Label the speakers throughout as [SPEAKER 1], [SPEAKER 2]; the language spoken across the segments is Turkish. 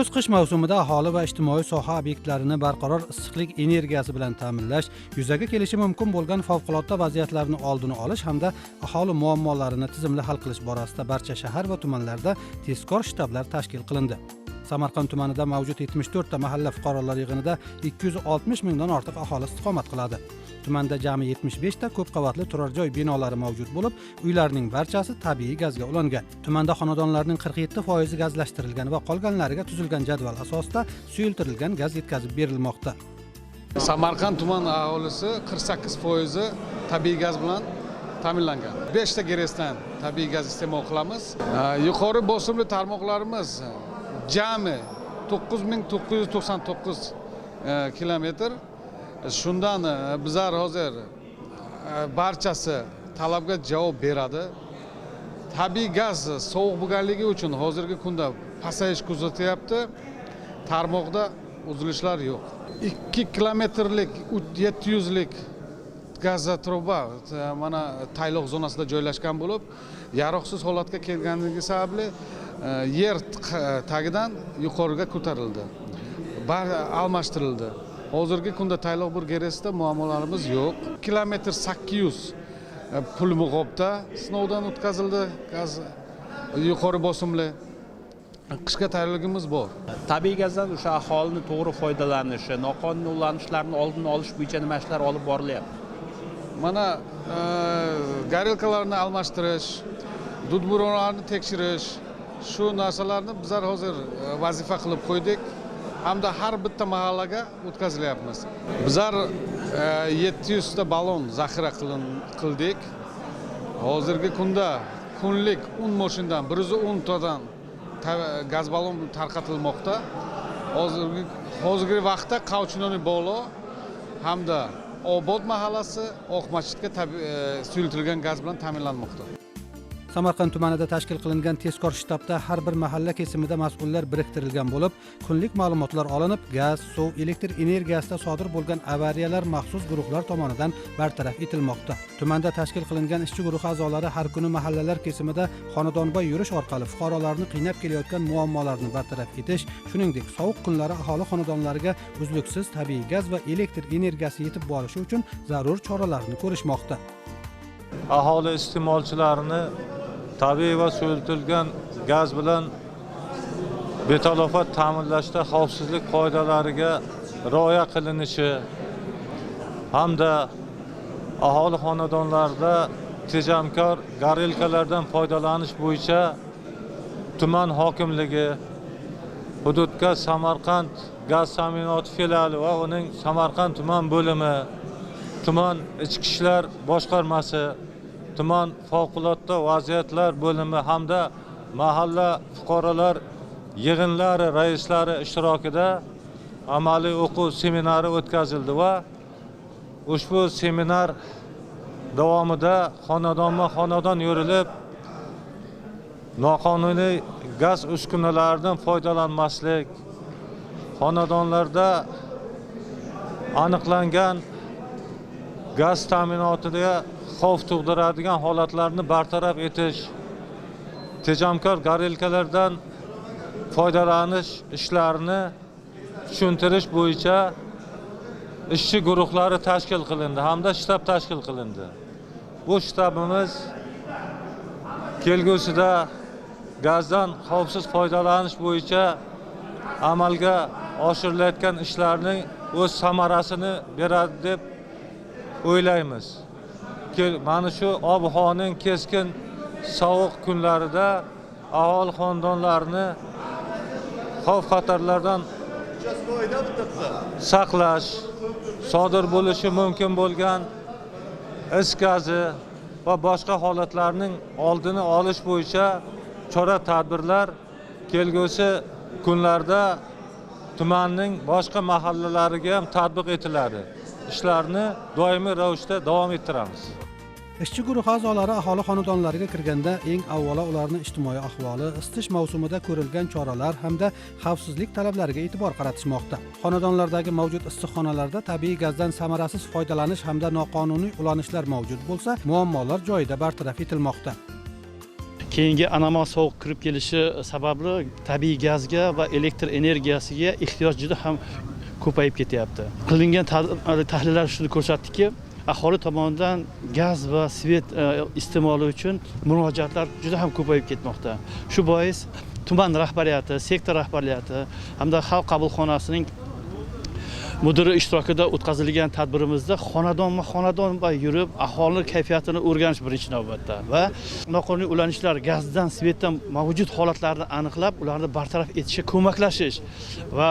[SPEAKER 1] kuz qish mavsumida aholi va ijtimoiy soha obyektlarini barqaror issiqlik energiyasi bilan ta'minlash yuzaga kelishi mumkin bo'lgan favqulodda vaziyatlarni oldini olish hamda aholi muammolarini tizimli hal qilish borasida barcha shahar va tumanlarda tezkor shtablar tashkil qilindi. Samarqand tumanida mavjud 74 ta mahalla fuqarolar yig'inida 260 mingdan ortiq aholi istiqomat qiladi. Tumanda jami 75 ta ko'p qavatli turar joy binolari mavjud bo'lib uylarning barchasi tabiiy gazga ulangan. Tumanda xonadonlarning 47 foizi gazlashtirilgan va qolganlariga tuzilgan jadval asosida suyultirilgan gaz yetkazib berilmoqda.
[SPEAKER 2] Samarqand tuman aholisi 48 foizi tabiiy gaz bilan ta'minlangan. 5 ta geresdan tabiiy gaz iste'mol qilamiz. Yuqori bosimli tarmoqlarimiz jami 9999 e, kilometr shundan e, bizlar hozir e, barchasi talabga javob beradi. Tabiiy gaz sovuq bo'lganligi uchun hozirgi kunda pasayish kuzatilyapti tarmoqda uzilishlar yo'q ikki kilometrlik yetti yuzlik gazotruba e, mana tayloq zonasida joylashgan bo'lib yaroqsiz holatga kelganligi sababli yer tagidan yuqoriga ko'tarildi almashtirildi hozirgi kunda tayloq bir geresida muammolarimiz yo'q. Kilometr sakkiz yuz e, pul muqobda. Sinovdan o'tkazildi gaz yuqori bosimli. Qishga tayyorligimiz bor.
[SPEAKER 3] Tabiiy gazdan o'sha aholini to'g'ri foydalanishi noqonuniy ulanishlarni oldini olish bo'yicha nima ishlar olib borilyapti?
[SPEAKER 2] Mana e, garelkalarni almashtirish dudburonlarni tekshirish shu narsalarni bizlar hozir e, vazifa qilib qo'ydik hamda har bitta mahallaga o'tkazilyapmiz bizlar yetti yuzta ballon zaxira qildik hozirgi kunda kunlik o'n moshindan bir yuz o'ntadan ta- gaz ballon tarqatilmoqda hozirgi hozirgi vaqtda qavchinoni bolo hamda obod mahallasi oq masjidga e, suyultirilgan gaz bilan ta'minlanmoqda
[SPEAKER 1] samarqand tumanida tashkil qilingan tezkor shtabda har bir mahalla kesimida mas'ullar biriktirilgan bo'lib kunlik ma'lumotlar olinib gaz suv elektr energiyasida sodir bo'lgan avariyalar maxsus guruhlar tomonidan bartaraf etilmoqda. Tumanda tashkil qilingan ishchi guruhi a'zolari har kuni mahallalar kesimida xonadonboy yurish orqali fuqarolarni qiynab kelayotgan muammolarni bartaraf etish shuningdek sovuq kunlari aholi xonadonlariga uzluksiz tabiiy gaz va elektr energiyasi yetib borishi uchun zarur choralarni ko'rishmoqda.
[SPEAKER 4] Aholi iste'molchilarini tabiiy va suyultirilgan gaz bilan betalofat ta'minlashda xavfsizlik qoidalariga rioya qilinishi hamda aholi xonadonlarida tejamkor garelkalardan foydalanish bo'yicha tuman hokimligi hududga samarqand gaz ta'minoti filiali va uning samarqand tuman bo'limi tuman ichki ishlar boshqarmasi tuman favqulodda vaziyatlar bo'limi hamda mahalla fuqarolar yig'inlari raislari ishtirokida amaliy o'quv seminari o'tkazildi va ushbu seminar davomida xonadonma xonadon yurilib noqonuniy gaz uskunalaridan foydalanmaslik xonadonlarda aniqlangan gaz ta'minotiga xavf tug'diradigan holatlarni bartaraf etish tejamkor garelkalardan foydalanish ishlarini tushuntirish bo'yicha ishchi guruhlari tashkil qilindi hamda shtab tashkil qilindi. Bu shtabimiz kelgusida gazdan xavfsiz foydalanish bo'yicha amalga oshirilayotgan ishlarning o'z samarasini beradi deb o'ylaymiz mana shu ob havoning keskin sovuq kunlarida aholi xonadonlarini xavf xatarlardan saqlash sodir bo'lishi mumkin bo'lgan is gazi va boshqa holatlarning oldini olish bo'yicha chora tadbirlar kelgusi kunlarda tumanning boshqa mahallalariga ham tatbiq etiladi. Ishlarni doimiy ravishda davom ettiramiz.
[SPEAKER 1] Ishchi guruh a'zolari aholi xonadonlariga kirganda eng avvalo ularni ijtimoiy ahvoli isitish mavsumida ko'rilgan choralar hamda xavfsizlik talablariga e'tibor qaratishmoqda. Xonadonlardagi mavjud issiqxonalarda tabiiy gazdan samarasiz foydalanish hamda noqonuniy ulanishlar mavjud bo'lsa muammolar joyida bartaraf etilmoqda.
[SPEAKER 5] Keyingi anomal sovuq kirib kelishi sababli tabiiy gazga va elektr energiyasiga ehtiyoj juda ham ko'payib ketyapti. Qilingan tahlillar shuni ko'rsatdiki aholi tomonidan gaz va svet e, iste'moli uchun murojaatlar juda ham ko'payib ketmoqda. Shu bois tuman rahbariyati sektor rahbariyati hamda xalq qabulxonasining mudiri ishtirokida o'tkazilgan tadbirimizda xonadonma xonadon yurib aholini kayfiyatini o'rganish birinchi navbatda va noqonuniy ulanishlar gazdan svetdan mavjud holatlarni aniqlab ularni bartaraf etishga ko'maklashish va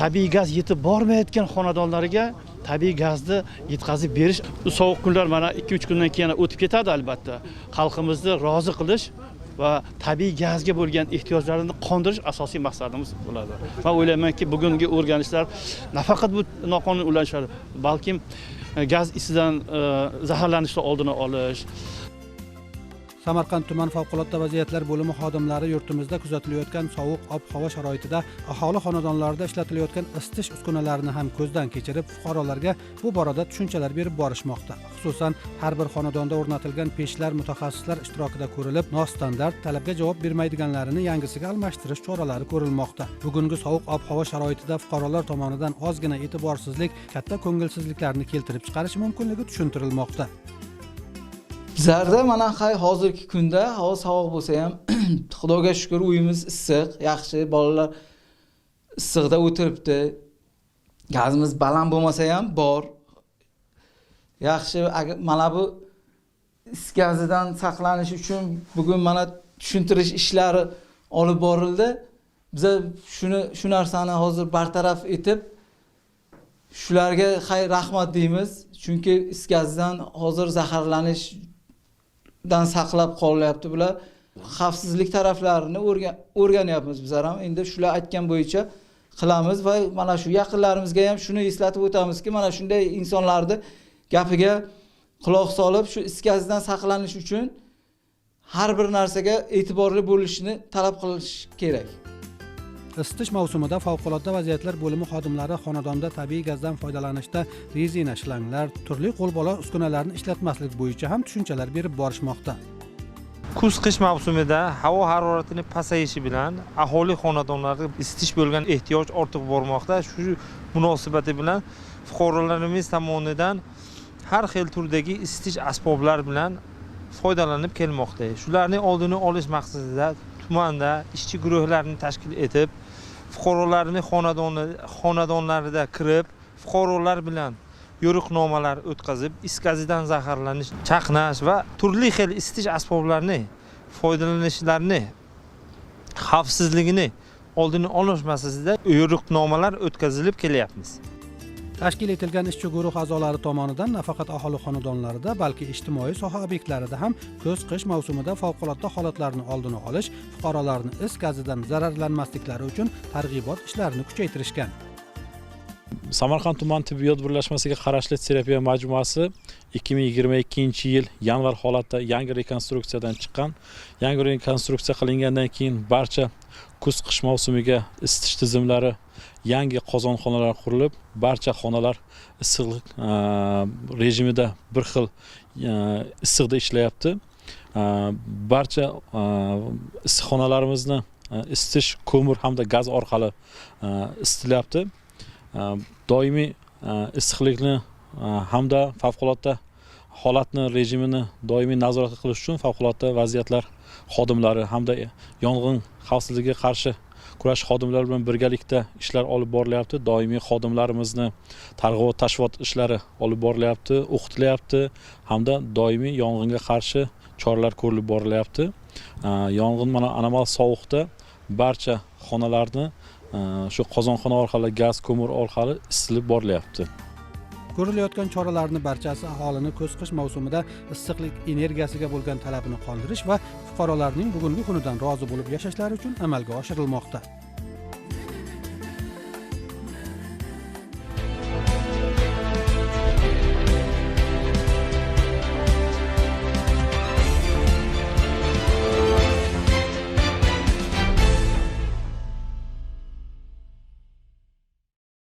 [SPEAKER 5] tabiiy gaz yetib bormayotgan xonadonlarga tabiiy gazni yetkazib berish sovuq kunlar mana ikki uch kundan keyin o'tib ketadi albatta. Xalqimizni rozi qilish va tabiiy gazga bo'lgan ehtiyojlarini qondirish asosiy maqsadimiz bo'ladi. Man o'ylaymanki bugungi o'rganishlar nafaqat bu noqonuniy ulanishlar balkim e, gaz isidan e, zaharlanishni oldini olish
[SPEAKER 1] samarqand tuman favqulodda vaziyatlar bo'limi xodimlari yurtimizda kuzatilayotgan sovuq ob havo sharoitida aholi xonadonlarida ishlatilayotgan isitish uskunalarini ham ko'zdan kechirib fuqarolarga bu borada tushunchalar berib borishmoqda. Xususan har bir xonadonda o'rnatilgan pechlar mutaxassislar ishtirokida ko'rilib nostandart talabga javob bermaydiganlarini yangisiga almashtirish choralari ko'rilmoqda. Bugungi sovuq ob havo sharoitida fuqarolar tomonidan ozgina e'tiborsizlik katta ko'ngilsizliklarni keltirib chiqarishi mumkinligi tushuntirilmoqda.
[SPEAKER 6] Bizlarda mana hozirgi kunda havo sovuq bo'lsa ham xudoga shukur uyimiz issiq yaxshi bolalar issiqda o'tiribdi gazimiz baland bo'lmasa ham bor. Yaxshi mana bu is gazidan saqlanish uchun bugun mana tushuntirish ishlari olib borildi. Biza shuni shu narsani hozir bartaraf etib shularga hay rahmat deymiz chunki is gazidan hozir dan saqlab qolyapti bular. Xavfsizlik taraflarini o'rganyapmiz bizlar ham endi shular aytgan bo'yicha qilamiz va mana shu yaqinlarimizga ham shuni eslatib o'tamizki mana shunday insonlarni gapiga quloq solib shu is gazidan saqlanish uchun har bir narsaga e'tiborli bo'lishni talab qilish kerak.
[SPEAKER 1] İsitish mavsumida favqulodda vaziyatlar bo'limi xodimlari xonadonda tabiiy gazdan foydalanishda rezina shlanglar turli qo'lbola uskunalarni ishlatmaslik bo'yicha ham tushunchalar berib borishmoqda
[SPEAKER 4] kuz qish mavsumida havo haroratining pasayishi bilan aholi xonadonlarida isitish bo'lgan ehtiyoj ortib bormoqda shu munosabati bilan fuqarolarimiz tomonidan har xil turdagi isitish asboblari bilan foydalanib kelmoqda shularning oldini olish maqsadida tumanda ishchi guruhlarni tashkil etib fuqarolarni xonadoni xonadonlarida kirib fuqarolar bilan yo'riqnomalar o'tkazib is gazidan zaharlanish chaqnash va turli xil isitish asboblarini foydalanishlarini xavfsizligini oldini olish masalasida yo'riqnomalar o'tkazilib kelyapmiz
[SPEAKER 1] tashkil etilgan ishchi guruh a'zolari tomonidan nafaqat aholi xonadonlarida balki ijtimoiy soha obyektlarida ham kuz qish mavsumida favqulodda holatlarni oldini olish fuqarolarni is gazidan zararlanmasliklari uchun targ'ibot ishlarini kuchaytirishgan.
[SPEAKER 7] Samarqand tuman tibbiyot birlashmasiga qarashli terapiya majmuasi 2022 yil yanvar holatda yangi rekonstruksiyadan chiqqan. Yangi rekonstruksiya qilingandan keyin barcha kuz qish mavsumiga isitish tizimlari yangi qozonxonalar qurilib barcha xonalar issiqlik e, rejimida bir xil e, issiqda ishlayapti. E, barcha issiqxonalarimizni isitish ko'mir hamda gaz orqali isitilyapti. Doimiy issiqlikni hamda favqulodda holatni rejimini doimiy nazorat qilish uchun favqulodda vaziyatlar xodimlari hamda yong'in xavfsizligiga qarshi kurash xodimlar bilan birgalikda ishlar olib borilyapti. Doimiy xodimlarimizni targ'ibot tashviqot ishlari olib borilyapti o'qitilyapti hamda doimiy yong'inga qarshi choralar ko'rilib borilyapti. Yong'in mana anomal sovuqda. Barcha xonalarni shu qozonxona orqali gaz ko'mir orqali isitilib borilyapti.
[SPEAKER 1] Ko'rilayotgan choralarni barchasi aholini kuz qish mavsumida issiqlik energiyasiga bo'lgan talabini qondirish va fuqarolarning bugungi kunidan rozi bo'lib yashashlari uchun amalga oshirilmoqda.